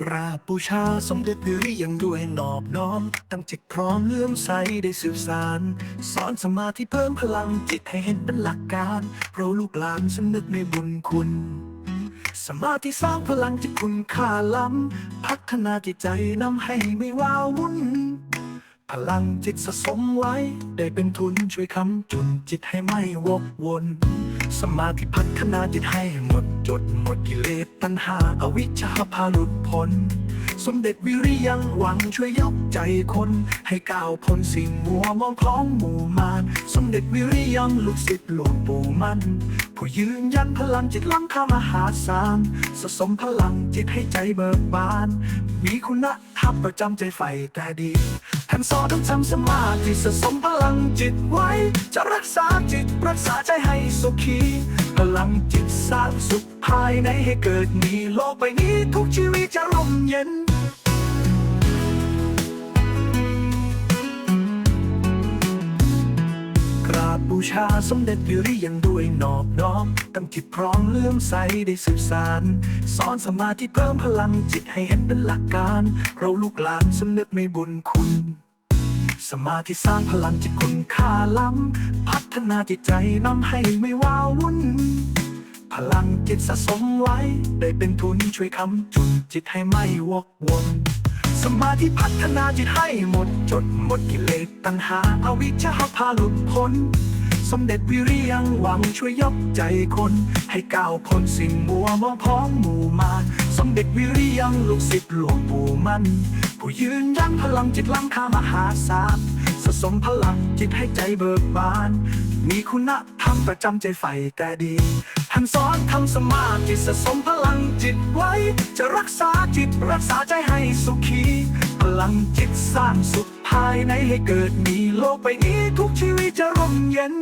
กราบบูชาสมเด็จพระริยังด้วยนอบน้อม ตั้งจิตพร้อมเลื่อมใสได้สืบสาร สอนสมาธิเพิ่มพลังจิตให้เห็นเป็นหลักการ เพราะลูกหลานสำนึกในบุญคุณ สมาธิสร้างพลังจิตคุณค่าล้ำ พัฒนาจิตใจนำให้ไม่ว้าวุ่น พลังจิตสะสมไว้ ได้เป็นทุนช่วยคำจุนจิตให้ไม่วกวน สมาธิพัฒนาจิตให้หมดจดหมดกิเลสตัณหาอาวิชชาพาหลุดพ้น สมเด็จวิริยังหวังช่วยยกใจคน ให้ก้าวพ้นสิ่งมัวมองคล้องหมู่มาน สมเด็จวิริยังลูกศิษย์หลวงปู่มั่น ผู้ยืนยันพลังจิตล้ำค่ามหาศาลสะสมพลังจิตให้ใจเบิกบาน มีคุณธรรมประจำใจใฝ่แต่ดีท่านสอนต้องทำสมาธิสะสมพลังจิตไว้ จะรักษาจิตรักษาใจให้สุขีพลังจิตสร้างสุขภายในให้เกิดมีโลกใบนี้ทุกชีวิตจะร่มเย็น บบูชาสมเด็จวิริยังด้วยนอบน้อมตั้งจิตพร้อมเลื่อมใสได้สืบสารสอนสมาธิเพิ่มพลังจิตให้เห็นเป็นหลักการ เราลูกหลานสำนึกในบุญคุณ สมาธิสร้างพลังจิตคุณค่าล้ำ พัฒนาจิตใจนำให้ไม่ว้าวุ่น พลังจิตสะสมไว้ ได้เป็นทุนช่วยคำจุนจิตให้ไม่วกวน สมาธิพัฒนาจิตให้หมดจดหมดกิเลสตัณหาอาวิชชาพาหลุดพ้น สมเด็จวิริยังหวังช่วยยกใจคน ให้ก้าวพ้นสิ่งมัวมองพ้องหมู่มานสมเด็จวิริยังลูกศิษย์หลวงปู่มั่นผู้ยืนยันพลังจิตล้ำค่ามหาศาลสะสมพลังจิตให้ใจเบิกบาน มีคุณธรรมประจำใจใฝ่แต่ดีท่านสอนทำสมาธิสะสมพลังจิตไว้ จะรักษาจิตรักษาใจให้สุขี พลังจิตสร้างสุขภายในให้เกิดมีโลกใบนี้ทุกชีวิตจะร่มเย็น